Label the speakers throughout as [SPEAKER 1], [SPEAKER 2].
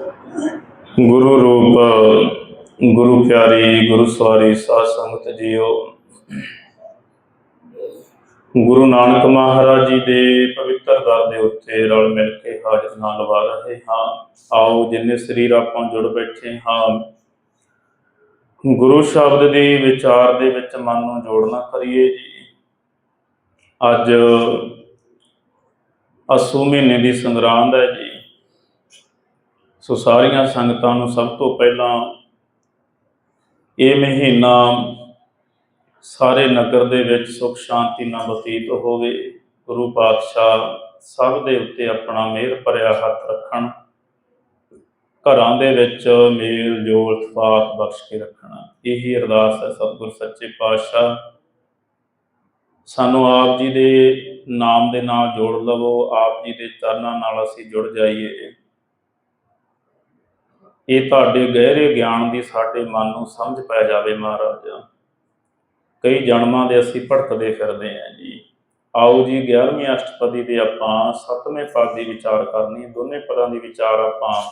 [SPEAKER 1] ਗੁਰੂ ਰੂਪ, ਗੁਰੂ ਪਿਆਰੀ, ਗੁਰੂ ਸਵਾਰੀ, ਸਾਧ ਸੰਗਤ ਜੀਓ। ਗੁਰੂ ਨਾਨਕ ਮਹਾਰਾਜ ਜੀ ਦੇ ਪਵਿੱਤਰ ਦਰ ਦੇ ਉੱਤੇ ਰਲ ਮਿਲ ਕੇ ਹਾਜ਼ਰ ਨਾਲ ਲਵਾ ਰਹੇ ਹਾਂ। ਆਓ ਜਿੰਨੇ ਸਰੀਰ ਆਪਾਂ ਜੁੜ ਬੈਠੇ ਹਾਂ, ਗੁਰੂ ਸ਼ਬਦ ਦੇ ਵਿਚਾਰ ਦੇ ਵਿੱਚ ਮਨ ਨੂੰ ਜੋੜਨਾ ਕਰੀਏ ਜੀ। ਅੱਜ ਅਸੂ ਮਹੀਨੇ ਦੀ ਸੰਗਰਾਂਦ ਹੈ ਜੀ। ਸੋ ਸਾਰੀਆਂ ਸੰਗਤਾਂ ਨੂੰ ਸਭ ਤੋਂ ਪਹਿਲਾਂ ਇਹ ਮਹੀਨਾ ਸਾਰੇ ਨਗਰ ਦੇ ਵਿੱਚ ਸੁਖ ਸ਼ਾਂਤੀ ਨਾਲ ਬਤੀਤ ਹੋਵੇ ਗੁਰੂ ਪਾਤਸ਼ਾਹ ਸਭ ਦੇ ਉੱਤੇ ਆਪਣਾ ਮਿਹਰ ਭਰਿਆ ਹੱਥ ਰੱਖਣ, ਘਰਾਂ ਦੇ ਵਿੱਚ ਮੇਲ ਜੋਲ ਇਤਫਾਕ ਬਖਸ਼ ਕੇ ਰੱਖਣਾ। ਇਹੀ ਅਰਦਾਸ ਹੈ ਸਤਿਗੁਰ ਸੱਚੇ ਪਾਤਸ਼ਾਹ। ਸਾਨੂੰ ਆਪ ਜੀ ਦੇ ਨਾਮ ਦੇ ਨਾਲ ਜੋੜ ਲਵੋ, ਆਪ ਜੀ ਦੇ ਚਰਨਾਂ ਨਾਲ ਅਸੀਂ ਜੁੜ ਜਾਈਏ। ਇਹ ਤੁਹਾਡੇ ਗਹਿਰੇ ਗਿਆਨ ਦੀ ਸਾਡੇ ਮਨ ਨੂੰ ਸਮਝ ਪੈ ਜਾਵੇ ਮਹਾਰਾਜ। ਕਈ ਜਨਮਾਂ ਦੇ ਅਸੀਂ ਭਟਕਦੇ ਫਿਰਦੇ ਆਂ ਜੀ। ਆਓ ਜੀ 11ਵੀਂ ਅਸ਼ਟਪਦੀ ਦੇ ਆਪਾਂ 7ਵੇਂ ਪਦ ਦੀ ਵਿਚਾਰ ਕਰਨੀ, ਦੋਨੇ ਪਦਾਂ ਦੀ ਵਿਚਾਰ ਆਪਾਂ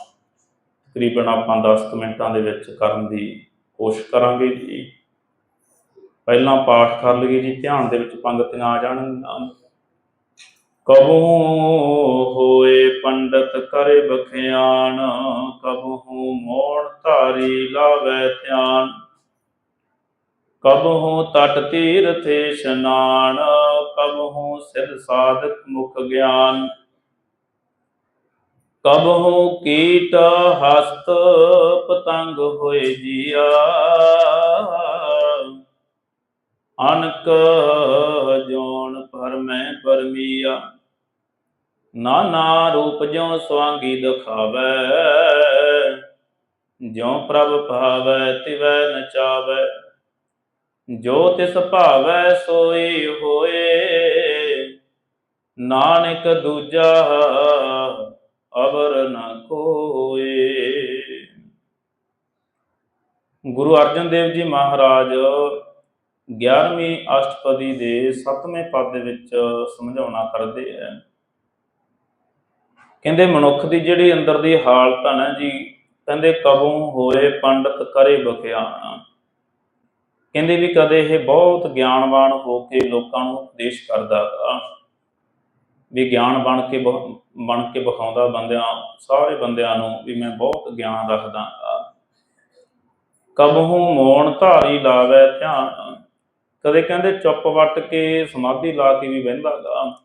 [SPEAKER 1] ਤਕਰੀਬਨ ਆਪਾਂ 10 ਮਿੰਟਾਂ ਦੇ ਵਿੱਚ ਕਰਨ ਦੀ ਕੋਸ਼ਿਸ਼ ਕਰਾਂਗੇ ਜੀ। ਪਹਿਲਾਂ ਪਾਠ ਕਰ ਲਈਏ ਜੀ, ਧਿਆਨ ਦੇ ਵਿੱਚ ਪੰਗਤੀਆਂ ਆ ਜਾਣਗੀਆਂ ਕਬੂ ਹੋਏ ਪੰਡਤ ਕਰੇ ਬਖਿਆਨ। ਕਬਹੂ ਤਟ ਤੀਰਥ ਇਸ਼ਨਾਨ, ਕਬਹੂ ਸਿਰ ਸਾਧਕ ਮੁਖ ਗਿਆਨ। ਕਬਹੂ ਕੀਟ ਹਸਤ ਪਤੰਗ ਹੋਏ ਜੀਆ। ਅਨਕ ਜੋਨ ਪਰਮੈ ਪਰਮੀਆ। ਨਾਨਾ ਰੂਪ ਜਿਉ ਸਵਾਂਗੀ ਦਿਖਾਵੇ। ਜਿਉ ਪ੍ਰਭ ਭਾਵੈ ਤਿਵੈ ਨਚਾਵੇ ਜੋ ਤਿਸ ਭਾਵੈ ਸੋਈ ਹੋਏ, ਨਾਨਕ ਦੂਜਾ ਅਵਰ ਨ ਕੋਏ। ਗੁਰੂ ਅਰਜਨ ਦੇਵ ਜੀ ਮਹਾਰਾਜ 11ਵੀਂ ਅਸ਼ਟਪਦੀ ਦੇ 7ਵੇਂ ਪਦ ਦੇ ਵਿੱਚ ਸਮਝਾਉਣਾ ਕਰਦੇ ਹੈ ਕਹਿੰਦੇ, ਮਨੁੱਖ ਦੀ ਜਿਹੜੀ ਅੰਦਰ ਦੀ ਹਾਲਤ ਹੈ ਨਾ ਜੀ, ਕਹਿੰਦੇ ਕਬੂ ਹੋਏ ਪੰਡਤ ਕਰੇ ਬਖਿਆਣ ਕਹਿੰਦੇ ਵੀ ਕਦੇ ਇਹ ਬਹੁਤ ਗਿਆਨਵਾਨ ਹੋ ਕੇ ਲੋਕਾਂ ਨੂੰ ਉਪਦੇਸ਼ ਕਰਦਾ ਗਾ। ਵੀ ਗਿਆਨ ਬਣ ਕੇ ਬ- ਬਣ ਕੇ ਵਿਖਾਉਂਦਾ ਬੰਦਿਆਂ, ਸਾਰੇ ਬੰਦਿਆਂ ਨੂੰ ਵੀ ਮੈਂ ਬਹੁਤ ਗਿਆਨ ਰੱਖਦਾ ਗਾ। ਕਬਹੂ ਮੋਣ ਧਾਰੀ ਲਾਵੇ ਧਿਆਨ ਕਦੇ ਕਹਿੰਦੇ ਚੁੱਪ ਵੱਟ ਕੇ ਸਮਾਧੀ ਲਾ ਕੇ ਵੀ ਬਹਿੰਦਾ ਗਾ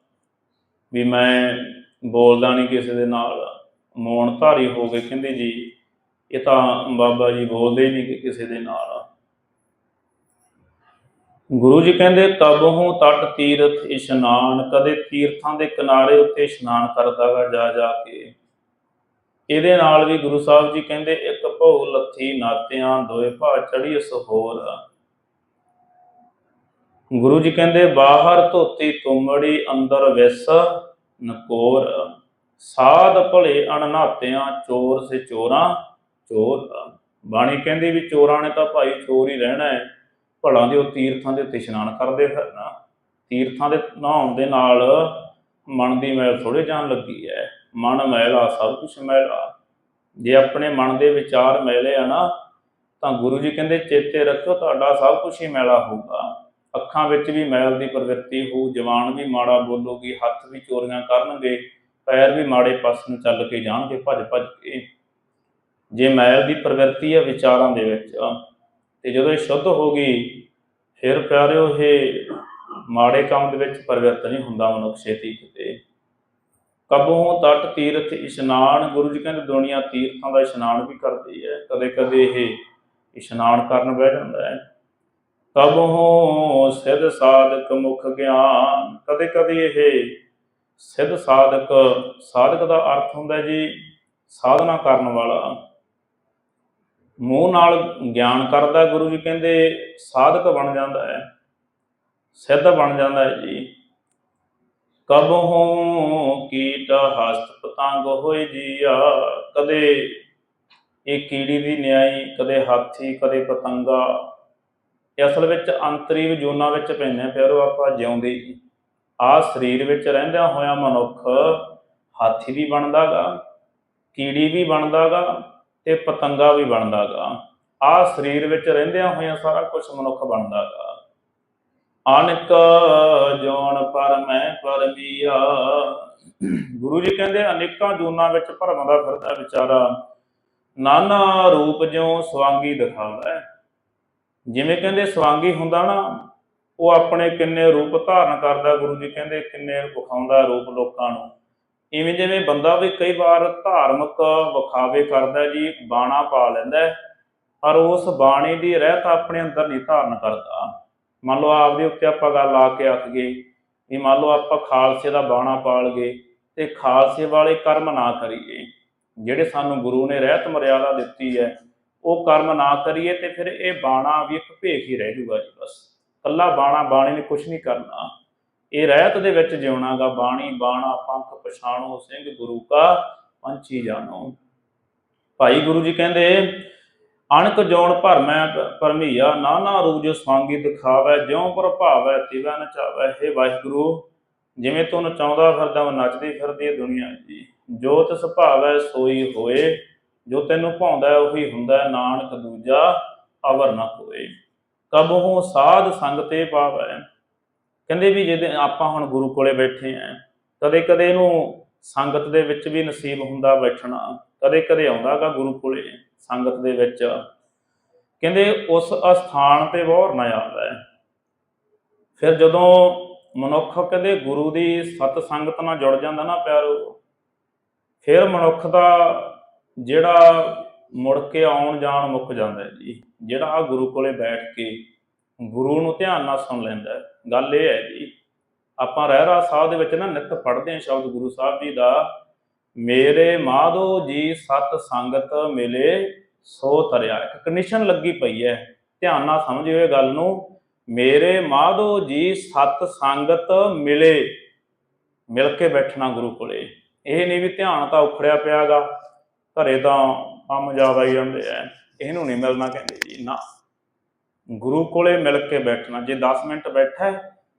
[SPEAKER 1] ਵੀ ਮੈਂ ਬੋਲਦਾ ਨਹੀਂ ਕਿਸੇ ਦੇ ਨਾਲ ਮੌਨ ਧਾਰੀ ਹੋ ਗਏ ਕਹਿੰਦੇ ਜੀ, ਇਹ ਤਾਂ ਬਾਬਾ ਜੀ ਬੋਲਦੇ ਨਹੀਂ ਕਿਸੇ ਦੇ ਨਾਲ ਗੁਰੂ ਜੀ ਕਹਿੰਦੇ ਕਬਹੂ ਤਟ ਤੀਰਥ ਇਸ਼ਨਾਨ, ਕਦੇ ਤੀਰਥਾਂ ਦੇ ਕਿਨਾਰੇ ਉੱਤੇ ਇਸ਼ਨਾਨ ਕਰਦਾਗਾ ਜਾ ਜਾ ਕੇ। ਇਹਦੇ ਨਾਲ ਵੀ ਗੁਰੂ ਸਾਹਿਬ ਜੀ ਕਹਿੰਦੇ, ਇੱਕ ਭਉ ਲੱਥੀ ਨਾਤਿਆਂ, ਦੋਏ ਭਾ ਚੜੀ ਸਹੋਰ ਗੁਰੂ ਜੀ ਕਹਿੰਦੇ, ਬਾਹਰ ਧੋਤੀ ਤੁਮੜੀ, ਅੰਦਰ ਵਿਸ ਨਕੋਰ। ਸਾਧ ਭਲੇ ਅਣਨਾਤਿਆਂ, ਚੋਰ ਸੇ ਚੋਰਾਂ, ਚੋਰ। ਬਾਣੀ ਕਹਿੰਦੀ ਵੀ ਚੋਰਾਂ ਨੇ ਤਾਂ ਭਾਈ ਚੋਰ ਹੀ ਰਹਿਣਾ ਹੈ। ਭਲਾਂ ਦੇ ਉਹ ਤੀਰਥਾਂ ਦੇ ਉੱਤੇ ਇਸ਼ਨਾਨ ਕਰਦੇ ਫਿਰਨਾ ਤੀਰਥਾਂ ਦੇ ਨਹਾਉਣ ਦੇ ਨਾਲ ਮਨ ਦੀ ਮੈਲ ਥੋੜੇ ਜਾਣ ਲੱਗੀ ਹੈ। ਮਨ ਮੈਲਾ ਸਭ ਕੁਝ ਮੈਲਾ ਜੇ ਆਪਣੇ ਮਨ ਦੇ ਵਿਚਾਰ ਮੈਲੇ ਆ ਨਾ, ਤਾਂ ਗੁਰੂ ਜੀ ਕਹਿੰਦੇ, ਚੇਤੇ ਰੱਖੋ ਤੁਹਾਡਾ ਸਭ ਕੁਝ ਹੀ ਮੈਲਾ ਹੋਊਗਾ। ਅੱਖਾਂ ਵਿੱਚ ਵੀ ਮੈਲ ਦੀ ਪ੍ਰਵਿਰਤੀ ਹੋਊ, ਜਵਾਨ ਵੀ ਮਾੜਾ ਬੋਲੂਗੀ, ਹੱਥ ਵੀ ਚੋਰੀਆਂ ਕਰਨਗੇ, ਪੈਰ ਵੀ ਮਾੜੇ ਪਾਸ ਨੂੰ ਚੱਲ ਕੇ ਜਾਣਗੇ ਭੱਜ ਭੱਜ ਕੇ। ਜੇ ਮੈਲ ਦੀ ਪ੍ਰਵਿਰਤੀ ਹੈ ਵਿਚਾਰਾਂ ਦੇ ਵਿੱਚ ਤੇ ਜਦੋਂ ਇਹ ਸ਼ੁੱਧ ਹੋ ਗਈ, ਫਿਰ ਪਿਆਰਿਓ, ਇਹ ਮਾੜੇ ਕੰਮ ਦੇ ਵਿੱਚ ਪਰਿਵਰਤਨ ਨਹੀਂ ਹੁੰਦਾ ਮਨੁੱਖ ਛੇਤੀ ਕਿਤੇ ਕਬਹੂ ਤਟ ਤੀਰਥ ਇਸ਼ਨਾਨ, ਗੁਰੂ ਜੀ ਕਹਿੰਦੇ ਦੁਨੀਆ ਤੀਰਥਾਂ ਦਾ ਇਸ਼ਨਾਨ ਵੀ ਕਰਦੀ ਹੈ ਕਦੇ ਕਦੇ ਇਹ ਇਸ਼ਨਾਨ ਕਰਨ ਬਹਿ ਜਾਂਦਾ ਹੈ। ਕਬਹੂ ਸਿੱਧ ਸਾਧਕ ਮੁਖ ਗਿਆਨ ਕਦੇ ਕਦੇ ਇਹ ਸਿੱਧ ਸਾਧਕ ਸਾਧਕ ਦਾ ਅਰਥ ਹੁੰਦਾ ਜੀ, ਸਾਧਨਾ ਕਰਨ ਵਾਲਾ। ਮੂੰਹ ਨਾਲ ਗਿਆਨ ਕਰਦਾ ਗੁਰੂ ਜੀ ਕਹਿੰਦੇ ਸਾਧਕ ਬਣ ਜਾਂਦਾ ਹੈ, ਸਿੱਧ ਬਣ ਜਾਂਦਾ ਹੈ ਜੀ। ਕਬਹੂ ਕੀਟ ਹਸਤ ਪਤੰਗ ਹੋਏ ਜੀਆ, ਕਦੇ ਇਹ ਕੀੜੀ ਦੀ ਨਿਆਈ, ਕਦੇ ਹਾਥੀ, ਕਦੇ ਪਤੰਗਾ। ਇਹ ਅਸਲ ਵਿੱਚ ਅੰਤਰੀ ਜੋਨਾਂ ਵਿੱਚ ਪੈਂਦੇ ਆ ਪਿਆਰੋ, ਆਪਾਂ ਜਿਉਂਦੇ ਹੀ। ਆ ਸਰੀਰ ਵਿੱਚ ਰਹਿੰਦਿਆਂ ਹੋਇਆ ਮਨੁੱਖ ਹਾਥੀ ਵੀ ਬਣਦਾਗਾ, ਕੀੜੀ ਵੀ ਬਣਦਾਗਾ ਤੇ ਪਤੰਗਾ ਵੀ ਬਣਦਾਗਾ। ਆ ਸਰੀਰ ਵਿੱਚ ਰਹਿੰਦਿਆਂ ਹੋਇਆਂ ਸਾਰਾ ਕੁਝ ਮਨੁੱਖ ਬਣਦਾਗਾ। ਅਨਕ ਜੋਨ ਪਰ ਮੈਂ ਪਰਮੀਆ। ਗੁਰੂ ਜੀ ਕਹਿੰਦੇ, ਅਨੇਕਾਂ ਜੂਨਾਂ ਵਿੱਚ ਭਰਮ ਦਾ ਫਿਰਦਾ ਵਿਚਾਰਾ। ਨਾਨਾ ਰੂਪ ਜਿਉ ਸਵਾਂਗੀ ਦਿਖਾਵੇ। ਜਿਵੇਂ ਕਹਿੰਦੇ, ਸਵਾਂਗੀ ਹੁੰਦਾ ਨਾ, ਉਹ ਆਪਣੇ ਕਿੰਨੇ ਰੂਪ ਧਾਰਨ ਕਰਦਾ, ਗੁਰੂ ਜੀ ਕਹਿੰਦੇ, ਕਿੰਨੇ ਵਿਖਾਉਂਦਾ ਰੂਪ ਲੋਕਾਂ ਨੂੰ। ਇਵੇਂ ਜਿਵੇਂ ਬੰਦਾ ਵੀ ਕਈ ਵਾਰ ਧਾਰਮਿਕ ਵਿਖਾਵੇ ਕਰਦਾ ਜੀ, ਬਾਣਾ ਪਾ ਲੈਂਦਾ ਪਰ ਉਸ ਬਾਣੀ ਦੀ ਰਹਿਤ ਆਪਣੇ ਅੰਦਰ ਨਹੀਂ ਧਾਰਨ ਕਰਦਾ। ਮੰਨ ਲਓ ਆਪਦੇ ਉੱਤੇ ਆਪਾਂ ਗੱਲ ਆ ਕੇ ਆਖੀਏ ਵੀ ਮੰਨ ਲਓ ਆਪਾਂ ਖਾਲਸੇ ਦਾ ਬਾਣਾ ਪਾਲ ਗਏ ਤੇ ਖਾਲਸੇ ਵਾਲੇ ਕਰਮ ਨਾ ਕਰੀਏ। ਜਿਹੜੇ ਸਾਨੂੰ ਗੁਰੂ ਨੇ ਰਹਿਤ ਮਰਿਆਦਾ ਦਿੱਤੀ ਹੈ, ਉਹ ਕਰਮ ਨਾ ਕਰੀਏ ਤੇ ਫਿਰ ਇਹ ਬਾਣਾ ਵੀ ਇੱਕ ਭੇਖ ਹੀ ਰਹਿ ਜੂਗਾ ਜੀ ਬਸ। ਕੱਲਾ ਬਾਣਾ, ਬਾਣੀ ਨੇ ਕੁਝ ਨਹੀਂ ਕਰਨਾ। ਇਹ ਰਹਿਤ ਦੇ ਵਿੱਚ ਜਿਉਣਾਗਾ ਬਾਣੀ, ਬਾਣਾ ਪੰਖ ਪਛਾਣੋ, ਸਿੰਘ, ਗੁਰੂ ਕਾ ਪੰਛੀ ਜਾਣੋ। ਭਾਈ ਗੁਰੂ ਜੀ ਕਹਿੰਦੇ, ਅਣਕ ਜੋਣ ਭਰਮੈ ਪਰਮੀਆ, ਨਾਨਾ ਰੂਪ ਜੋ ਸਵਾਂਗੀ ਦਿਖਾਵੇ, ਜਿਉ ਪ੍ਰਭਾਵੈ ਤਿਵੈ ਨਚਾਵੇ ਹੇ ਵਾਹਿਗੁਰੂ, ਜਿਵੇਂ ਤੂੰ ਨਚਾਉਂਦਾ ਫਿਰਦਾ, ਉਹ ਨੱਚਦੀ ਫਿਰਦੀ ਹੈ ਦੁਨੀਆ ਜੀ। ਜੋ ਤਿਸ ਭਾਵੈ ਸੋਈ ਹੋਏ, ਜੋ ਤੈਨੂੰ ਭਾਉਂਦਾ ਉਹੀ ਹੁੰਦਾ ਨਾਨਕ ਦੂਜਾ ਅਵਰ ਨਾ ਹੋਏ ਕਬਹੂ ਸਾਧ ਸੰਗ ਤੇ ਪਾਵੈ। ਕਹਿੰਦੇ ਵੀ ਜਿਹਦੇ ਆਪਾਂ ਹੁਣ ਗੁਰੂ ਕੋਲੇ ਬੈਠੇ ਆਂ, ਕਦੇ ਕਦੇ ਇਹਨੂੰ ਸੰਗਤ ਦੇ ਵਿੱਚ ਵੀ ਨਸੀਬ ਹੁੰਦਾ ਬੈਠਣਾ, ਕਦੇ ਕਦੇ ਆਉਂਦਾਗਾ ਗੁਰੂ ਕੋਲੇ ਸੰਗਤ ਦੇ ਵਿੱਚ। ਕਹਿੰਦੇ ਉਸ ਅਸਥਾਨ ਤੇ ਬਹੁਤ ਨਾ ਆਉਂਦਾ ਫਿਰ ਜਦੋਂ ਮਨੁੱਖ ਕਹਿੰਦੇ ਗੁਰੂ ਦੀ ਸਤ ਸੰਗਤ ਨਾਲ ਜੁੜ ਜਾਂਦਾ ਨਾ ਪਿਆਰੋ, ਫਿਰ ਮਨੁੱਖ ਦਾ ਜਿਹੜਾ ਮੁੜ ਕੇ ਆਉਣ ਜਾਣ ਮੁੱਕ ਜਾਂਦਾ ਜੀ, ਜਿਹੜਾ ਆ ਗੁਰੂ ਕੋਲੇ ਬੈਠ ਕੇ ਗੁਰੂ ਨੂੰ ਧਿਆਨ ਨਾਲ ਸੁਣ ਲੈਂਦਾ ਗੱਲ ਇਹ ਹੈ ਜੀ, ਆਪਾਂ ਰਹਿਰਾ ਸਾਹਿਬ ਦੇ ਵਿੱਚ ਨਾ ਨਿੱਤ ਪੜ੍ਹਦੇ ਹਾਂ ਸ਼ਬਦ ਗੁਰੂ ਸਾਹਿਬ ਜੀ ਦਾ, ਮੇਰੇ ਮਾਧੋ ਜੀ ਸਤ ਸੰਗਤ ਮਿਲੇ, ਸੋ ਤਰਿਆ। ਇੱਕ ਕੰਡੀਸ਼ਨ ਲੱਗੀ ਪਈ ਹੈ, ਧਿਆਨ ਨਾਲ ਸਮਝਿਓ ਇਹ ਗੱਲ ਨੂੰ, ਮੇਰੇ ਮਾਧੋ ਜੀ ਸਤ ਸੰਗਤ ਮਿਲੇ। ਮਿਲ ਕੇ ਬੈਠਣਾ ਗੁਰੂ ਕੋਲੇ। ਇਹ ਨਹੀਂ ਵੀ ਧਿਆਨ ਤਾਂ ਉਖੜਿਆ ਪਿਆਗਾ, ਘਰੇ ਤਾਂ ਕੰਮ ਜ਼ਿਆਦਾ ਹੀ ਜਾਂਦੇ ਐ ਇਹਨੂੰ ਨਹੀਂ ਮਿਲਣਾ ਕਹਿੰਦੇ ਜੀ, ਨਾ। ਗੁਰੂ ਕੋਲੇ ਮਿਲ ਕੇ ਬੈਠਣਾ। ਜੇ 10 ਮਿੰਟ ਬੈਠਾ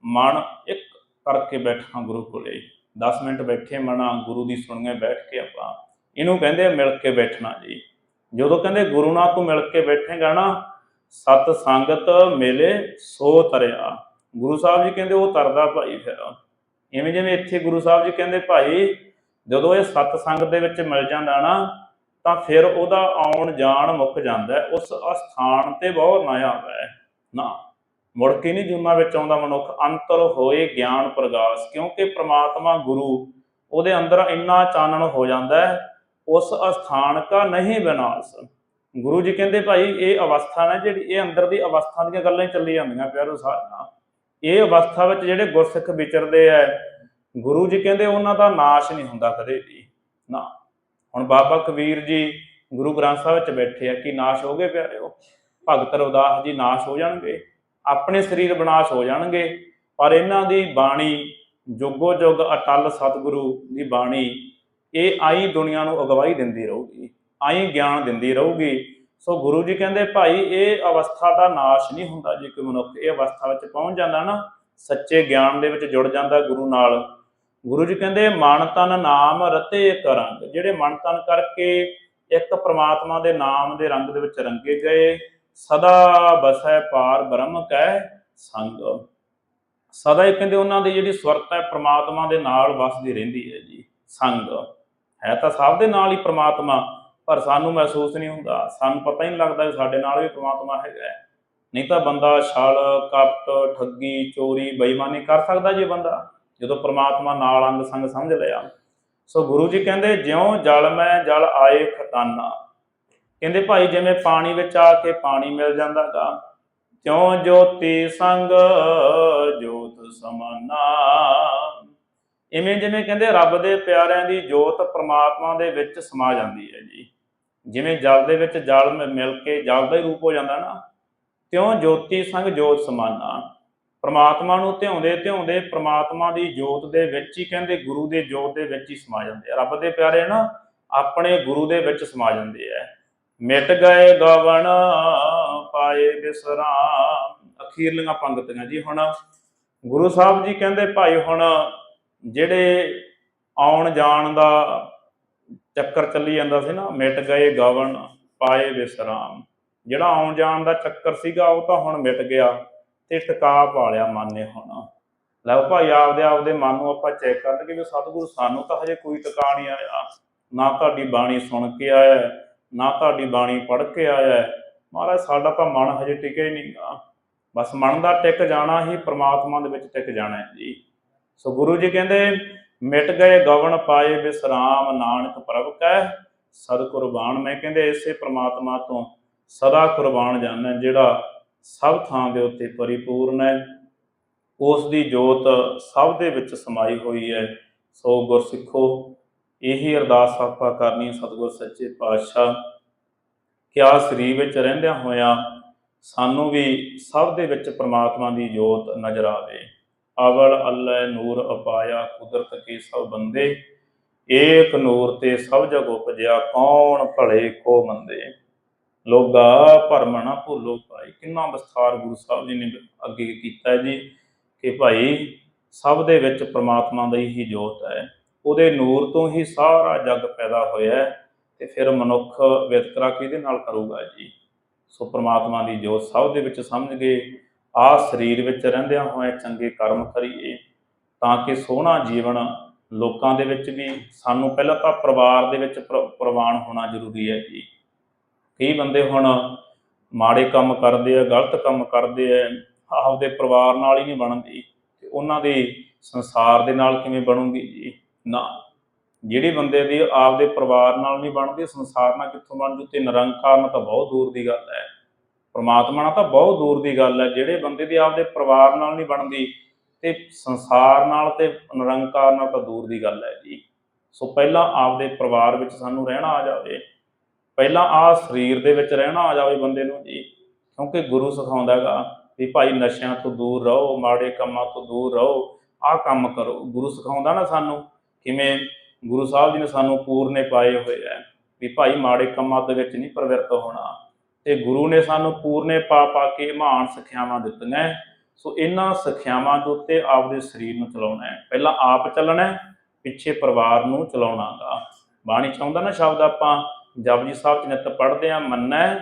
[SPEAKER 1] ਮਨ ਇੱਕ ਕਰਕੇ ਬੈਠਣਾ ਗੁਰੂ ਕੋਲੇ। 10 ਮਿੰਟ ਬੈਠੇ ਮਨਾ ਗੁਰੂ ਦੀ ਸੁਣੀਏ, ਬੈਠ ਕੇ ਆਪਾਂ। ਇਹਨੂੰ ਕਹਿੰਦੇ ਆ ਮਿਲ ਕੇ ਬੈਠਣਾ ਜੀ। ਜਦੋਂ ਕਹਿੰਦੇ ਗੁਰੂ ਨਾਲ ਤੂੰ ਮਿਲ ਕੇ ਬੈਠੇਗਾ ਨਾ, ਸਤ ਸੰਗਤ ਮੇਲੇ ਸੋ ਤਰਿਆ। ਗੁਰੂ ਸਾਹਿਬ ਜੀ ਕਹਿੰਦੇ ਉਹ ਤਰਦਾ ਭਾਈ ਫਿਰ। ਇਵੇਂ ਜਿਵੇਂ ਇੱਥੇ ਗੁਰੂ ਸਾਹਿਬ ਜੀ ਕਹਿੰਦੇ, ਭਾਈ ਜਦੋਂ ਇਹ ਸਤ ਸੰਗਤ ਦੇ ਵਿੱਚ ਮਿਲ ਜਾਂਦਾ ਨਾ ਤਾਂ ਫਿਰ ਉਹਦਾ ਆਉਣ ਜਾਣ ਮੁੱਕ ਜਾਂਦਾ ਉਸ ਅਸਥਾਨ ਤੇ ਬਹੁਤ ਨਾ ਆਵੇ। ਨਾ, ਮੁੜ ਕੇ ਨਹੀਂ ਜੁਨਾ ਵਿੱਚ ਆਉਂਦਾ ਮਨੁੱਖ। ਅੰਤਰ ਹੋਏ ਗਿਆਨ ਪ੍ਰਗਾਸ, ਕਿਉਂਕਿ ਪ੍ਰਮਾਤਮਾ ਗੁਰੂ ਉਹਦੇ ਅੰਦਰ ਇੰਨਾ ਚਾਨਣ ਹੋ ਜਾਂਦਾ ਹੈ, ਉਸ ਅਸਥਾਨ ਕਾ ਨਹੀਂ ਵਿਨਾਸ਼। ਗੁਰੂ ਜੀ ਕਹਿੰਦੇ ਭਾਈ, ਇਹ ਅਵਸਥਾ ਨਾ ਜਿਹੜੀ ਇਹ ਅੰਦਰ ਦੀ ਅਵਸਥਾ ਦੀਆਂ ਗੱਲਾਂ ਹੀ ਚੱਲੀ ਜਾਂਦੀਆਂ ਪਿਆਰੋ ਸਾਰਿਆਂ ਇਹ ਅਵਸਥਾ ਵਿੱਚ ਜਿਹੜੇ ਗੁਰਸਿੱਖ ਵਿਚਰਦੇ ਆ ਗੁਰੂ ਜੀ ਕਹਿੰਦੇ ਉਹਨਾਂ ਦਾ ਨਾਸ਼ ਨਹੀਂ ਹੁੰਦਾ ਕਦੇ ਵੀ। ਨਾ ਹੁਣ ਬਾਬਾ ਕਬੀਰ ਜੀ ਗੁਰੂ ਗ੍ਰੰਥ ਸਾਹਿਬ ਵਿੱਚ ਬੈਠੇ ਆ, ਕਿ ਨਾਸ਼ ਹੋ ਗਏ ਪਿਆਰਿਓ ਭਗਤ ਰਵਿਦਾਸ ਜੀ ਨਾਸ਼ ਹੋ ਜਾਣਗੇ, ਆਪਣੇ ਸਰੀਰ ਵਿਨਾਸ਼ ਹੋ ਜਾਣਗੇ, ਪਰ ਇਹਨਾਂ ਦੀ ਬਾਣੀ ਜੁਗੋ ਜੁਗ ਅਟਲ ਸਤਿਗੁਰੂ ਦੀ ਬਾਣੀ, ਇਹ ਆਈ ਦੁਨੀਆ ਨੂੰ ਅਗਵਾਈ ਦਿੰਦੀ ਰਹੂਗੀ, ਆਈ ਗਿਆਨ ਦਿੰਦੀ ਰਹੂਗੀ। ਸੋ ਗੁਰੂ ਜੀ ਕਹਿੰਦੇ, ਭਾਈ, ਇਹ ਅਵਸਥਾ ਦਾ ਨਾਸ਼ ਨਹੀਂ ਹੁੰਦਾ, ਜੇ ਕੋਈ ਮਨੁੱਖ ਇਹ ਅਵਸਥਾ ਵਿੱਚ ਪਹੁੰਚ ਜਾਂਦਾ ਨਾ, ਸੱਚੇ ਗਿਆਨ ਦੇ ਵਿੱਚ ਜੁੜ ਜਾਂਦਾ ਗੁਰੂ ਨਾਲ ਗੁਰੂ ਜੀ ਕਹਿੰਦੇ, ਮਨ ਤਨ ਨਾਮ ਰਤੇ ਇੱਕ ਰੰਗ। ਜਿਹੜੇ ਮਨ ਤਨ ਕਰਕੇ ਇੱਕ ਪ੍ਰਮਾਤਮਾ ਦੇ ਨਾਮ ਦੇ ਰੰਗ ਦੇ ਵਿੱਚ ਰੰਗੇ ਗਏ, ਸਦਾ ਬਸੈ ਪਾਰ ਬ੍ਰਹਮ ਕੈ ਸੰਗ। ਸਦਾ ਹੀ ਕਹਿੰਦੇ ਉਹਨਾਂ ਦੀ ਜਿਹੜੀ ਸੁਰਤ ਹੈ, ਪ੍ਰਮਾਤਮਾ ਦੇ ਨਾਲ ਵਸਦੀ ਰਹਿੰਦੀ ਹੈ ਜੀ, ਸੰਗ। ਹੈ ਤਾਂ ਸਭ ਦੇ ਨਾਲ ਹੀ ਪ੍ਰਮਾਤਮਾ, ਪਰ ਸਾਨੂੰ ਮਹਿਸੂਸ ਨਹੀਂ ਹੁੰਦਾ। ਸਾਨੂੰ ਪਤਾ ਹੀ ਨਹੀਂ ਲੱਗਦਾ ਕਿ ਸਾਡੇ ਨਾਲ ਵੀ ਪ੍ਰਮਾਤਮਾ ਹੈਗਾ ਨਹੀਂ ਤਾਂ ਬੰਦਾ ਛਲ, ਕਪਟ, ਠੱਗੀ, ਚੋਰੀ, ਬੇਈਮਾਨੀ ਕਰ ਸਕਦਾ ਜੇ ਬੰਦਾ। ਜਦੋਂ ਪ੍ਰਮਾਤਮਾ ਨਾਲ ਅੰਗ ਸੰਗ ਸਮਝ ਲਿਆ, ਸੋ ਗੁਰੂ ਜੀ ਕਹਿੰਦੇ, ਜਿਉਂ ਜਲ ਮੈਂ, ਜਲ ਆਏ ਖਤਾਨਾ ਕਹਿੰਦੇ, ਭਾਈ, ਜਿਵੇਂ ਪਾਣੀ ਵਿੱਚ ਆ ਕੇ ਪਾਣੀ ਮਿਲ ਜਾਂਦਾਗਾ, ਤਿਉਂ ਜੋਤੀ ਸੰਗ ਜੋਤ ਸਮਾਨਾ। ਇਵੇਂ ਜਿਵੇਂ ਕਹਿੰਦੇ, ਰੱਬ ਦੇ ਪਿਆਰਿਆਂ ਦੀ ਜੋਤ ਪ੍ਰਮਾਤਮਾ ਦੇ ਵਿੱਚ ਸਮਾ ਜਾਂਦੀ ਹੈ ਜੀ। ਜਿਵੇਂ ਜਲ ਦੇ ਵਿੱਚ ਜਲ ਮਿਲ ਕੇ ਜਲ ਦਾ ਹੀ ਰੂਪ ਹੋ ਜਾਂਦਾ ਨਾ, ਤਿਉਂ ਜੋਤੀ ਸੰਗ ਜੋਤ ਸਮਾਨਾ। ਪ੍ਰਮਾਤਮਾ ਨੂੰ ਧਿਆਉਂਦੇ ਧਿਆਉਂਦੇ ਪ੍ਰਮਾਤਮਾ ਦੀ ਜੋਤ ਦੇ ਵਿੱਚ ਹੀ ਕਹਿੰਦੇ ਗੁਰੂ ਦੇ ਜੋਤ ਦੇ ਵਿੱਚ ਹੀ ਸਮਾ ਜਾਂਦੇ ਆ। ਰੱਬ ਦੇ ਪਿਆਰੇ ਨਾ ਆਪਣੇ ਗੁਰੂ ਦੇ ਵਿੱਚ ਸਮਾ ਜਾਂਦੇ ਆ। ਮਿਟ ਗਏ ਗਵਣ, ਪਾਏ ਬਿਸਰਾਮ। ਅਖੀਰਲੀਆਂ ਪੰਗਤੀਆਂ ਜੀ ਹੁਣ। ਗੁਰੂ ਸਾਹਿਬ ਜੀ ਕਹਿੰਦੇ, ਭਾਈ ਹੁਣ ਜਿਹੜੇ ਆਉਣ ਜਾਣ ਦਾ ਚੱਕਰ ਚੱਲੀ ਜਾਂਦਾ ਸੀ ਨਾ, ਮਿਟ ਗਏ ਗਵਣ, ਪਾਏ ਵਿਸਰਾਮ ਜਿਹੜਾ ਆਉਣ ਜਾਣ ਦਾ ਚੱਕਰ ਸੀਗਾ, ਉਹ ਤਾਂ ਹੁਣ ਮਿਟ ਗਿਆ। ਤੇ ਟਿਕਾ ਪਾ ਲਿਆ ਮਨ ਨੇ ਹੁਣ। ਲਓ ਭਾਈ ਆਪਦੇ ਆਪਦੇ ਮਨ ਨੂੰ ਆਪਾਂ ਚੈੱਕ ਕਰਨ ਕਿ ਸਤਿਗੁਰੂ ਸਾਨੂੰ ਤਾਂ ਹਜੇ ਕੋਈ ਟਿਕਾ ਨਹੀਂ ਆਇਆ। ਨਾ ਤੁਹਾਡੀ ਬਾਣੀ ਸੁਣ ਕੇ ਆਇਆ ਨਾ ਤੁਹਾਡੀ ਬਾਣੀ ਪੜ੍ਹ ਕੇ ਆਇਆ ਮਹਾਰਾਜ, ਸਾਡਾ ਤਾਂ ਮਨ ਹਜੇ ਟਿਕਿਆ ਹੀ ਨਹੀਂਗਾ ਬਸ ਮਨ ਦਾ ਟਿਕ ਜਾਣਾ ਹੀ ਪ੍ਰਮਾਤਮਾ ਦੇ ਵਿੱਚ ਟਿਕ ਜਾਣਾ ਹੈ ਜੀ। ਸੋ ਗੁਰੂ ਜੀ ਕਹਿੰਦੇ, ਮਿਟ ਗਏ ਗਵਣ ਪਾਏ ਵਿਸਰਾਮ ਨਾਨਕ ਪ੍ਰਭ ਕੈ, ਸਦ ਕੁਰਬਾਨ। ਮੈਂ ਕਹਿੰਦੇ, ਇਸੇ ਪ੍ਰਮਾਤਮਾ ਤੋਂ ਸਦਾ ਕੁਰਬਾਨ ਜਾਣਾ ਜਿਹੜਾ ਸਭ ਥਾਂ ਦੇ ਉੱਤੇ ਪਰਿਪੂਰਨ ਹੈ। ਉਸ ਦੀ ਜੋਤ ਸਭ ਦੇ ਵਿੱਚ ਸਮਾਈ ਹੋਈ ਹੈ। ਸੋ ਗੁਰਸਿੱਖੋ, ਇਹੀ ਅਰਦਾਸ ਆਪਾਂ ਕਰਨੀ ਸਤਿਗੁਰ ਸੱਚੇ ਪਾਤਸ਼ਾਹ। ਕਿਆ ਸਰੀਰ ਵਿੱਚ ਰਹਿੰਦਿਆਂ ਹੋਇਆਂ ਸਾਨੂੰ ਵੀ ਸਭ ਦੇ ਵਿੱਚ ਪ੍ਰਮਾਤਮਾ ਦੀ ਜੋਤ ਨਜ਼ਰ ਆਵੇ। ਅਵਲ ਅੱਲਾ ਨੂਰ ਅਪਾਇਆ ਕੁਦਰਤ ਕੀ ਸਭ ਬੰਦੇ। ਏਕ ਨੂਰ ਤੇ ਸਭ ਜਗ ਉਪਜਿਆ ਕੌਣ ਭਲੇ ਕੋ ਮੰਦੇ। ਲੋਗਾ ਭਰਮ ਨਾ ਭੁੱਲੋ ਭਾਈ। ਕਿੰਨਾ ਵਿਸਥਾਰ ਗੁਰੂ ਸਾਹਿਬ ਜੀ ਨੇ ਅੱਗੇ ਕੀਤਾ ਜੀ ਕਿ ਭਾਈ ਸਭ ਦੇ ਵਿੱਚ ਪ੍ਰਮਾਤਮਾ ਦੀ ਹੀ ਜੋਤ ਹੈ। ਉਹਦੇ ਨੂਰ ਤੋਂ ਹੀ ਸਾਰਾ ਜੱਗ ਪੈਦਾ ਹੋਇਆ ਹੈ ਤੇ ਫਿਰ ਮਨੁੱਖ ਵਿਤਕਰਾ ਕਿਹਦੇ ਨਾਲ ਕਰੂਗਾ ਜੀ? ਸੋ ਪ੍ਰਮਾਤਮਾ ਦੀ ਜੋਤ ਸਭ ਦੇ ਵਿੱਚ ਸਮਝ ਗਏ। ਆ ਸਰੀਰ ਵਿੱਚ ਰਹਿੰਦਿਆਂ ਹੋਏ ਚੰਗੇ ਕਰਮ ਕਰੀਏ ਤਾਂ ਕਿ ਸੋਹਣਾ ਜੀਵਨ ਲੋਕਾਂ ਦੇ ਵਿੱਚ ਵੀ ਸਾਨੂੰ ਪਹਿਲਾਂ ਤਾਂ ਪਰਿਵਾਰ ਦੇ ਵਿੱਚ ਪ੍ਰ- ਪ੍ਰਵਾਨ ਹੋਣਾ ਜ਼ਰੂਰੀ ਹੈ ਜੀ। ਕਈ ਬੰਦੇ ਹੁਣ ਮਾੜੇ ਕੰਮ ਕਰਦੇ ਆ, ਗਲਤ ਕੰਮ ਕਰਦੇ ਆ, ਆਪਦੇ ਪਰਿਵਾਰ ਨਾਲ ਹੀ ਨਹੀਂ ਬਣਦੀ, ਤੇ ਉਹਨਾਂ ਦੀ ਸੰਸਾਰ ਦੇ ਨਾਲ ਕਿਵੇਂ ਬਣੂਗੀ ਜੀ? ਨਾ। ਜਿਹੜੇ ਬੰਦੇ ਦੀ ਆਪਦੇ ਪਰਿਵਾਰ ਨਾਲ ਨਹੀਂ ਬਣਦੀ, ਸੰਸਾਰ ਨਾਲ ਕਿੱਥੋਂ ਬਣ? ਜੂ ਤੇ ਨਿਰੰਕਾਰ ਨਾਲ ਤਾਂ ਬਹੁਤ ਦੂਰ ਦੀ ਗੱਲ ਹੈ। ਪਰਮਾਤਮਾ ਨਾਲ ਤਾਂ ਬਹੁਤ ਦੂਰ ਦੀ ਗੱਲ ਹੈ। ਜਿਹੜੇ ਬੰਦੇ ਦੀ ਆਪਦੇ ਪਰਿਵਾਰ ਨਾਲ ਨਹੀਂ ਬਣਦੀ, ਤੇ ਸੰਸਾਰ ਨਾਲ ਤੇ ਨਿਰੰਕਾਰ ਨਾਲ ਤਾਂ ਦੂਰ ਦੀ ਗੱਲ ਹੈ ਜੀ। ਸੋ ਪਹਿਲਾਂ ਆਪਦੇ ਪਰਿਵਾਰ ਵਿੱਚ ਸਾਨੂੰ ਰਹਿਣਾ ਆ ਜਾਵੇ। ਪਹਿਲਾਂ ਆ ਸਰੀਰ ਦੇ ਵਿੱਚ ਰਹਿਣਾ ਆ ਜਾਵੇ ਬੰਦੇ ਨੂੰ ਜੀ, ਕਿਉਂਕਿ ਗੁਰੂ ਸਿਖਾਉਂਦਾ ਹੈਗਾ ਵੀ ਭਾਈ ਨਸ਼ਿਆਂ ਤੋਂ ਦੂਰ ਰਹੋ, ਮਾੜੇ ਕੰਮਾਂ ਤੋਂ ਦੂਰ ਰਹੋ, ਆਹ ਕੰਮ ਕਰੋ। ਗੁਰੂ ਸਿਖਾਉਂਦਾ ਨਾ ਸਾਨੂੰ, ਕਿਵੇਂ ਗੁਰੂ ਸਾਹਿਬ ਜੀ ਨੇ ਸਾਨੂੰ ਪੂਰਨੇ ਪਾਏ ਹੋਏ ਐ ਵੀ ਭਾਈ ਮਾੜੇ ਕੰਮਾਂ ਦੇ ਵਿੱਚ ਨਹੀਂ ਪ੍ਰਵਿਰਤ ਹੋਣਾ। ਤੇ ਗੁਰੂ ਨੇ ਸਾਨੂੰ ਪੂਰਨੇ ਪਾ ਪਾ ਕੇ ਮਹਾਨ ਸਿੱਖਿਆਵਾਂ ਦਿੱਤੀਆਂ। ਸੋ ਇਹਨਾਂ ਸਿੱਖਿਆਵਾਂ ਦੇ ਉੱਤੇ ਆਪਦੇ ਸਰੀਰ ਨੂੰ ਚਲਾਉਣਾ ਹੈ। ਪਹਿਲਾਂ ਆਪ ਚੱਲਣਾ ਪਿੱਛੇ ਪਰਿਵਾਰ ਨੂੰ ਚਲਾਉਣਾ ਚਲਾਉਣਾਗਾ ਬਾਣੀ ਚਾਹੁੰਦਾ ਨਾ ਸ਼ਬਦ ਆਪਾਂ ਜਪਜੀ ਸਾਹਿਬ ਚ ਨਿੱਤ ਪੜ੍ਹਦੇ ਆ, ਮੰਨੈ,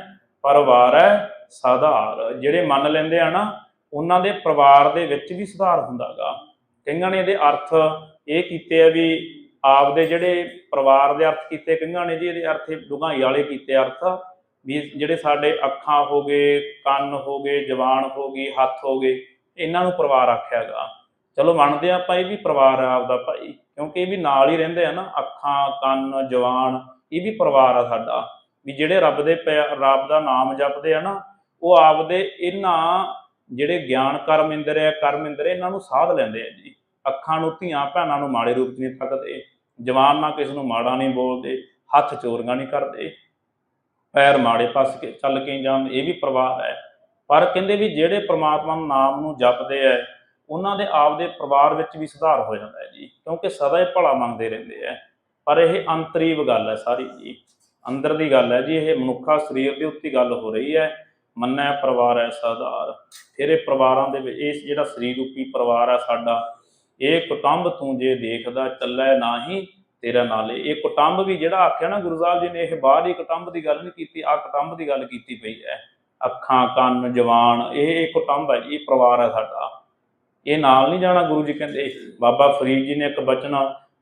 [SPEAKER 1] ਪਰਿਵਾਰ ਹੈ ਸਾਧਾਰ। ਜਿਹੜੇ ਮੰਨ ਲੈਂਦੇ ਆ ਨਾ, ਉਹਨਾਂ ਦੇ ਪਰਿਵਾਰ ਦੇ ਵਿੱਚ ਵੀ ਸੁਧਾਰ ਹੁੰਦਾਗਾ। ਕਈਆਂ ਨੇ ਇਹਦੇ ਅਰਥ ਇਹ ਕੀਤੇ ਆ ਵੀ ਆਪਦੇ ਜਿਹੜੇ ਪਰਿਵਾਰ ਦੇ ਅਰਥ ਕੀਤੇ, ਕਈਆਂ ਨੇ ਜੀ ਇਹਦੇ ਅਰਥ ਡੁਗਾਈ ਵਾਲੇ ਕੀਤੇ ਅਰਥ, ਵੀ ਜਿਹੜੇ ਸਾਡੇ ਅੱਖਾਂ ਹੋ ਗਏ, ਕੰਨ ਹੋ ਗਏ, ਜ਼ਬਾਨ ਹੋ ਗਈ, ਹੱਥ ਹੋ ਗਏ, ਇਹਨਾਂ ਨੂੰ ਪਰਿਵਾਰ ਆਖਿਆਗਾ ਚਲੋ ਮੰਨਦੇ ਆ ਭਾਈ ਵੀ ਪਰਿਵਾਰ ਆ ਆਪਦਾ ਭਾਈ, ਕਿਉਂਕਿ ਇਹ ਵੀ ਨਾਲ ਹੀ ਰਹਿੰਦੇ ਆ ਨਾ, ਅੱਖਾਂ, ਕੰਨ, ਜ਼ਬਾਨ। ਇਹ ਵੀ ਪਰਿਵਾਰ ਆ ਸਾਡਾ, ਵੀ ਜਿਹੜੇ ਰੱਬ ਦੇ ਪਿਆ- ਰੱਬ ਦਾ ਨਾਮ ਜਪਦੇ ਆ ਨਾ, ਉਹ ਆਪਦੇ ਇਹਨਾਂ ਜਿਹੜੇ ਗਿਆਨ ਕਰਮ ਇੰਦਰ ਹੈ ਕਰਮ ਇੰਦਰ, ਇਹਨਾਂ ਨੂੰ ਸਾਧ ਲੈਂਦੇ ਆ ਜੀ। ਅੱਖਾਂ ਨੂੰ, ਧੀਆਂ ਭੈਣਾਂ ਨੂੰ ਮਾੜੇ ਰੂਪ 'ਚ ਨਹੀਂ ਤੱਕਦੇ ਜਵਾਨ ਨਾਲ ਕਿਸੇ ਨੂੰ ਮਾੜਾ ਨਹੀਂ ਬੋਲਦੇ, ਹੱਥ ਚੋਰੀਆਂ ਨਹੀਂ ਕਰਦੇ, ਪੈਰ ਮਾੜੇ ਪਾਸ ਕੇ ਚੱਲ ਕੇ ਨਹੀਂ ਇਹ ਵੀ ਪਰਿਵਾਰ ਹੈ ਪਰ ਕਹਿੰਦੇ ਵੀ ਜਿਹੜੇ ਪ੍ਰਮਾਤਮਾ ਨੂੰ ਨਾਮ ਨੂੰ ਜਪਦੇ ਐ ਉਹਨਾਂ ਦੇ ਆਪਦੇ ਪਰਿਵਾਰ ਵਿੱਚ ਵੀ ਸੁਧਾਰ ਹੋ ਜਾਂਦਾ ਹੈ ਜੀ, ਕਿਉਂਕਿ ਸਦਾ ਹੀ ਭਲਾ ਮੰਗਦੇ ਰਹਿੰਦੇ ਐ ਪਰ ਇਹ ਅੰਤਰੀਵ ਗੱਲ ਹੈ ਸਾਰੀ ਜੀ। ਅੰਦਰ ਦੀ ਗੱਲ ਹੈ ਜੀ, ਇਹ ਮਨੁੱਖਾ ਸਰੀਰ ਦੇ ਉੱਤੇ ਗੱਲ ਹੋ ਰਹੀ ਹੈ। ਮੰਨੈ ਪਰਿਵਾਰ ਹੈ ਸਾਧਾਰ ਫਿਰ ਇਹ ਪਰਿਵਾਰਾਂ ਦੇ ਵਿੱਚ ਇਸ ਜਿਹੜਾ ਸਰੀਰ ਰੂਪੀ ਪਰਿਵਾਰ ਹੈ ਸਾਡਾ, ਇਹ ਕੁਟੰਬ ਤੂੰ ਜੇ ਦੇਖਦਾ ਚੱਲੈ ਨਾਹੀ ਤੇਰਾ ਨਾਲੇ। ਇਹ ਕੁਟੰਬ ਵੀ ਜਿਹੜਾ ਆਖਿਆ ਨਾ ਗੁਰੂ ਸਾਹਿਬ ਜੀ ਨੇ, ਇਹ ਬਾਹਰ ਹੀ ਕੁਟੰਬ ਦੀ ਗੱਲ ਨਹੀਂ ਕੀਤੀ ਆ ਕੁਟੰਬ ਦੀ ਗੱਲ ਕੀਤੀ ਪਈ ਹੈ। ਅੱਖਾਂ, ਕੰਨ, ਜਵਾਨ, ਇਹ ਇਹ ਕੁਟੰਬ ਹੈ ਜੀ, ਇਹ ਪਰਿਵਾਰ ਹੈ ਸਾਡਾ। ਇਹ ਨਾਲ ਨਹੀਂ ਜਾਣਾ ਗੁਰੂ ਜੀ ਕਹਿੰਦੇ, ਬਾਬਾ ਫਰੀਦ ਜੀ ਨੇ ਇੱਕ ਬਚਨ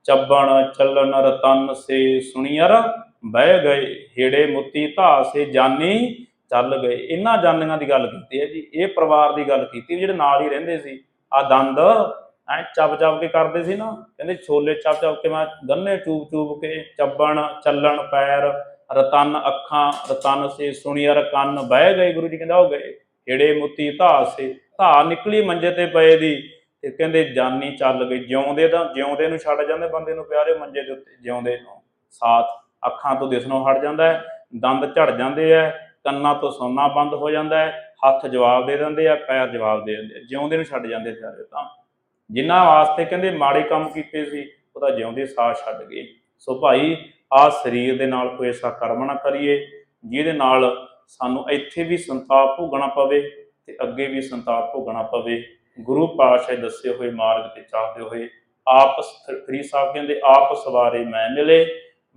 [SPEAKER 1] ਚੱਬਣ ਚੱਲਣ ਰਤਨ ਸੇ ਸੁਣੀਅਰ, ਬਹਿ ਗਏ ਹੇੜੇ ਮੁੱਤੀ ਧਾ ਸੇ ਜਾਨੀ, ਚੱਲ ਗਏ। ਇਹਨਾਂ ਜਾਨੀਆਂ ਦੀ ਗੱਲ ਕੀਤੀ ਹੈ ਜੀ। ਇਹ ਪਰਿਵਾਰ ਦੀ ਗੱਲ ਕੀਤੀ, ਜਿਹੜੇ ਨਾਲ ਹੀ ਰਹਿੰਦੇ ਸੀ। ਆ ਦੰਦ ਐ ਚੱਬ ਚੱਬ ਕੇ ਕਰਦੇ ਸੀ ਨਾ। ਕਹਿੰਦੇ ਛੋਲੇ ਚੱਬ ਚੱਬ ਕੇ ਮੈਂ ਗੰਨੇ ਚੂਬ ਚੂਬ ਕੇ ਚੱਬਣ ਚੱਲਣ ਪੈਰ, ਰਤਨ ਅੱਖਾਂ, ਰਤਨ ਸੇ ਸੁਣੀਅਰ ਕੰਨ। ਬਹਿ ਗਏ ਗੁਰੂ ਜੀ, ਕਹਿੰਦਾ ਹੋ ਗਏ। ਹਿੜੇ ਮੁੱਤੀ ਧਾ ਸੇ। ਧਾ ਨਿਕਲੀ ਮੰਜੇ ਤੇ ਪਏ ਦੀ। ਤੇ ਕਹਿੰਦੇ ਜਾਨੀ ਚੱਲ ਗਈ, ਜਿਉਂਦੇ ਤਾਂ ਜਿਉਂਦੇ ਨੂੰ ਛੱਡ ਜਾਂਦੇ ਬੰਦੇ ਨੂੰ ਪਿਆਰੇ ਮੰਜੇ ਦੇ ਉੱਤੇ, ਜਿਉਂਦੇ ਨੂੰ। ਸਾਥ ਅੱਖਾਂ ਤੋਂ ਦਿਸਣੋਂ ਹਟ ਜਾਂਦਾ ਹੈ, ਦੰਦ ਝੜ ਜਾਂਦੇ ਆ ਕੰਨਾਂ ਤੋਂ ਸੁਣਨਾ ਬੰਦ ਹੋ ਜਾਂਦਾ ਹੈ, ਹੱਥ ਜਵਾਬ ਦੇ ਦਿੰਦੇ ਆ, ਪੈਰ ਜਵਾਬ ਦੇ ਦਿੰਦੇ ਆ, ਜਿਉਂਦੇ ਨੂੰ ਛੱਡ ਜਾਂਦੇ ਪਿਆਰੇ ਤਾਂ। ਜਿਨ੍ਹਾਂ ਵਾਸਤੇ ਕਹਿੰਦੇ ਮਾੜੇ ਕੰਮ ਕੀਤੇ ਸੀ, ਉਹਦਾ ਜਿਉਂਦੇ ਸਾਹ ਛੱਡ ਗਏ। ਸੋ ਭਾਈ, ਆ ਸਰੀਰ ਦੇ ਨਾਲ ਕੋਈ ਐਸਾ ਕਰਮ ਨਾ ਕਰੀਏ, ਜਿਹਦੇ ਨਾਲ ਸਾਨੂੰ ਇੱਥੇ ਵੀ ਸੰਤਾਪ ਭੋਗਣਾ ਪਵੇ ਤੇ ਅੱਗੇ ਵੀ ਸੰਤਾਪ ਭੋਗਣਾ ਪਵੇ। ਗੁਰੂ ਪਾਤਸ਼ਾਹ ਦੱਸੇ ਹੋਏ ਮਾਰਗ ਤੇ ਚੱਲਦੇ ਹੋਏ ਆਪ ਫਰੀ ਸਾਹਿਬ ਕਹਿੰਦੇ ਆਪ ਸਵਾਰੇ ਮੈਂ ਮਿਲੇ,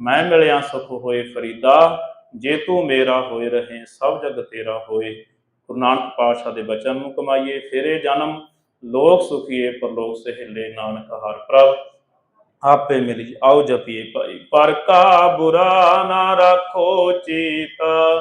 [SPEAKER 1] ਮੈਂ ਮਿਲਿਆ ਸੁਖ ਹੋਏ ਫਰੀਦਾ, ਜੇ ਤੂੰ ਮੇਰਾ ਹੋਏ ਰਹੇ, ਸਭ ਜਗ ਤੇਰਾ ਹੋਏ। ਗੁਰੂ ਨਾਨਕ ਪਾਤਸ਼ਾਹ ਦੇ ਬਚਨ ਨੂੰ ਕਮਾਈਏ, ਫੇਰੇ ਜਨਮ, ਲੋਕ ਸੁਖੀਏ, ਪਰਲੋਕ ਸਹਿਲੇ ਨਾਨਕ ਹਰ ਪ੍ਰਭ। ਆਪੇ ਮਿਲੀ ਆਓ ਜਪੀਏ ਭਾਈ, ਪਰ ਕਾ ਬੁਰਾ ਨਾ ਰੱਖੋ ਚੀਤਾ।